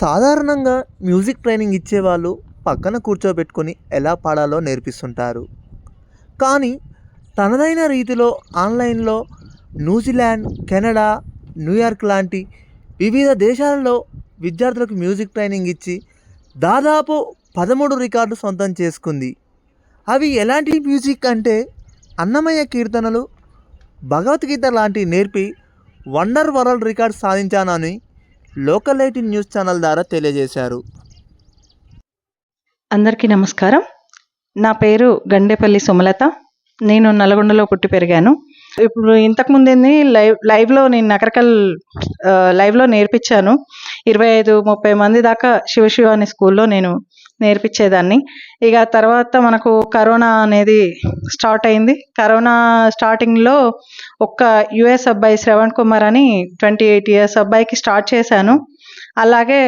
సాధారణంగా music training ఇచ్చేవాళ్ళు పక్కన కూర్చోబెట్టుకొని ఎలా పాడాలో నేర్పిస్తుంటారు. కానీ తనదైన రీతిలో ఆన్లైన్లో న్యూజిలాండ్ కెనడా న్యూయార్క్ లాంటి వివిధ దేశాలలో విద్యార్థులకు మ్యూజిక్ ట్రైనింగ్ ఇచ్చి దాదాపు పదమూడు రికార్డు సొంతం చేసుకుంది. అవి ఎలాంటి మ్యూజిక్ అంటే అన్నమయ్య కీర్తనలు భగవద్గీత లాంటి నేర్పి వండర్ వరల్డ్ రికార్డ్ సాధించానని లోకల్ ఎయిటీన్ న్యూస్ ఛానల్ ద్వారా తెలియజేశారు. అందరికీ నమస్కారం. నా పేరు గండేపల్లి సుమలత. నేను నల్గొండలో పుట్టి పెరిగాను. ఇప్పుడు ఇంతకు లైవ్ లైవ్లో నేను నకరకల్ లైవ్లో నేర్పించాను. ఇరవై ఐదు ముప్పై మంది దాకా శివ అనే స్కూల్లో నేను నేర్పించేదాన్ని. ఇక తర్వాత మనకు కరోనా అనేది స్టార్ట్ అయింది. కరోనా స్టార్టింగ్లో ఒక్క యుఎస్ అబ్బాయి శ్రవణ్ కుమార్ అని ట్వంటీ ఎయిట్ ఇయర్స్ అబ్బాయికి స్టార్ట్ చేశాను. అలాగే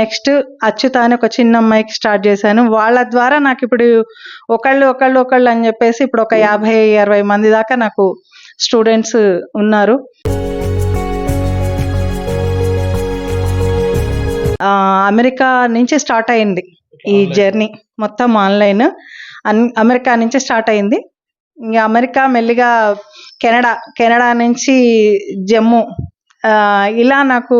నెక్స్ట్ అచ్యుత అని ఒక చిన్న అమ్మాయికి స్టార్ట్ చేశాను. వాళ్ళ ద్వారా నాకు ఇప్పుడు ఒకళ్ళు ఒకళ్ళు ఒకళ్ళు అని చెప్పేసి ఇప్పుడు ఒక యాభై అరవై మంది దాకా నాకు స్టూడెంట్స్ ఉన్నారు. అమెరికా నుంచి స్టార్ట్ అయింది. ఈ జర్నీ మొత్తం ఆన్లైన్. అమెరికా నుంచి స్టార్ట్ అయింది. ఇంకా అమెరికా మెల్లిగా కెనడా కెనడా నుంచి జమ్మూ. ఇలా నాకు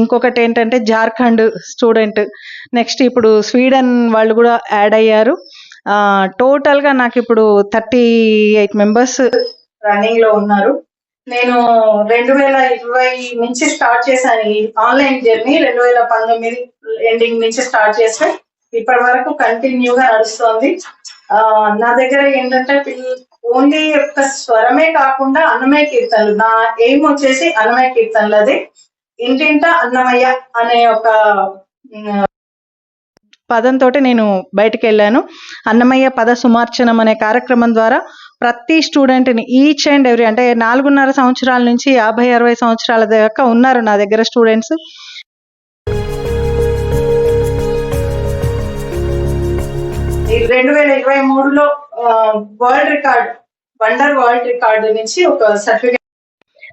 ఇంకొకటి ఏంటంటే జార్ఖండ్ స్టూడెంట్. నెక్స్ట్ ఇప్పుడు స్వీడన్ వాళ్ళు కూడా యాడ్ అయ్యారు. టోటల్గా నాకు ఇప్పుడు థర్టీ ఎయిట్ మెంబర్స్ రన్నింగ్లో ఉన్నారు. నేను రెండు వేల ఇరవై నుంచి స్టార్ట్ చేశాను ఈ ఆన్లైన్ జర్నీ. రెండు వేల పంతొమ్మిది ఎండింగ్ నుంచి స్టార్ట్ చేస్తే ఇప్పటి వరకు కంటిన్యూగా నడుస్తుంది. నా దగ్గర ఏంటంటే ఓన్లీ యొక్క స్వరమే కాకుండా అన్నమయ కీర్తనలు. నా ఎయిమ్ వచ్చేసి అన్నమయ కీర్తనలు అది. ఇంటింట అన్నమయ్య అనే ఒక పదంతో నేను బయటికి వెళ్ళాను. అన్నమయ్య పద సుమార్చనం అనే కార్యక్రమం ద్వారా ప్రతి స్టూడెంట్ని ఈచ్ అండ్ ఎవ్రీ అంటే నాలుగున్నర సంవత్సరాల నుంచి యాభై అరవై సంవత్సరాల దాకా ఉన్నారు నా దగ్గర స్టూడెంట్స్ రెండు వేల ఇరవై మూడులో world record wonder world record నుంచి ఒక సర్టిఫికేట్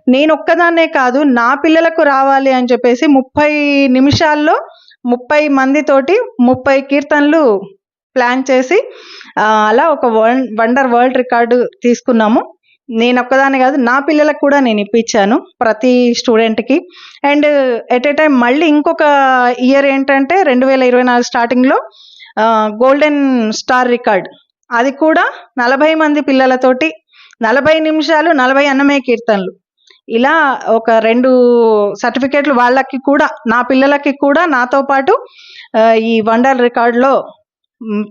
నేను ఒక్కదాన్నే కాదు నా పిల్లలకు రావాలి అని చెప్పేసి ముప్పై నిమిషాల్లో ముప్పై మందితోటి ముప్పై కీర్తనలు ప్లాన్ చేసి అలా ఒక వన్ వండర్ వరల్డ్ రికార్డు తీసుకున్నాము. నేను ఒక్కదాన్ని కాదు నా పిల్లలకు కూడా నేను ఇప్పించాను ప్రతి స్టూడెంట్కి. అండ్ ఎట్ ఏ టైం మళ్ళీ ఇంకొక ఇయర్ ఏంటంటే రెండు వేల ఇరవై నాలుగు స్టార్టింగ్లో గోల్డెన్ స్టార్ రికార్డ్. అది కూడా నలభై మంది పిల్లలతోటి నలభై నిమిషాలు నలభై అన్నమే కీర్తనలు. ఇలా ఒక రెండు సర్టిఫికేట్లు వాళ్ళకి కూడా నా పిల్లలకి కూడా నాతో పాటు ఈ వండర్ రికార్డులో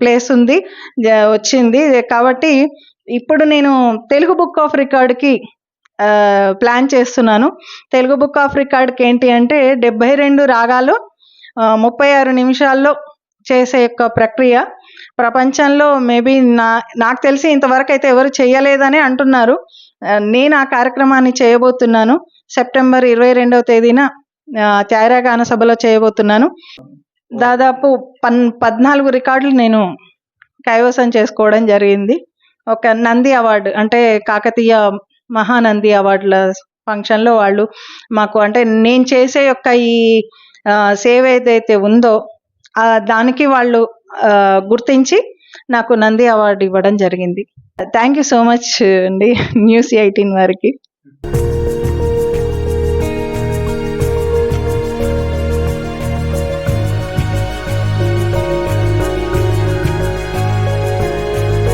ప్లేస్ ఉంది. జ- వచ్చింది. కాబట్టి ఇప్పుడు నేను తెలుగు బుక్ ఆఫ్ రికార్డ్కి ప్లాన్ చేస్తున్నాను. తెలుగు బుక్ ఆఫ్ రికార్డ్కి ఏంటి అంటే డెబ్బై రెండు రాగాలు ముప్పై ఆరు నిమిషాల్లో చేసే యొక్క ప్రక్రియ. ప్రపంచంలో మేబీ నా నాకు తెలిసి ఇంతవరకు అయితే ఎవరు చేయలేదని అంటున్నారు. నేను ఆ కార్యక్రమాన్ని చేయబోతున్నాను. సెప్టెంబర్ ఇరవై రెండవ తేదీన త్యాగరాగాన సభలో చేయబోతున్నాను. దాదాపు పన్ పద్నాలుగు రికార్డులు నేను కైవసం చేసుకోవడం జరిగింది. ఒక నంది అవార్డు అంటే కాకతీయ మహానంది అవార్డుల ఫంక్షన్లో వాళ్ళు మాకు అంటే నేను చేసే యొక్క ఈ సేవ ఏదైతే ఉందో దానికి వాళ్ళు గుర్తించి నాకు నంది అవార్డు ఇవ్వడం జరిగింది. థ్యాంక్ యూ సో మచ్ అండి న్యూస్ ఎయిటీన్ వారికి.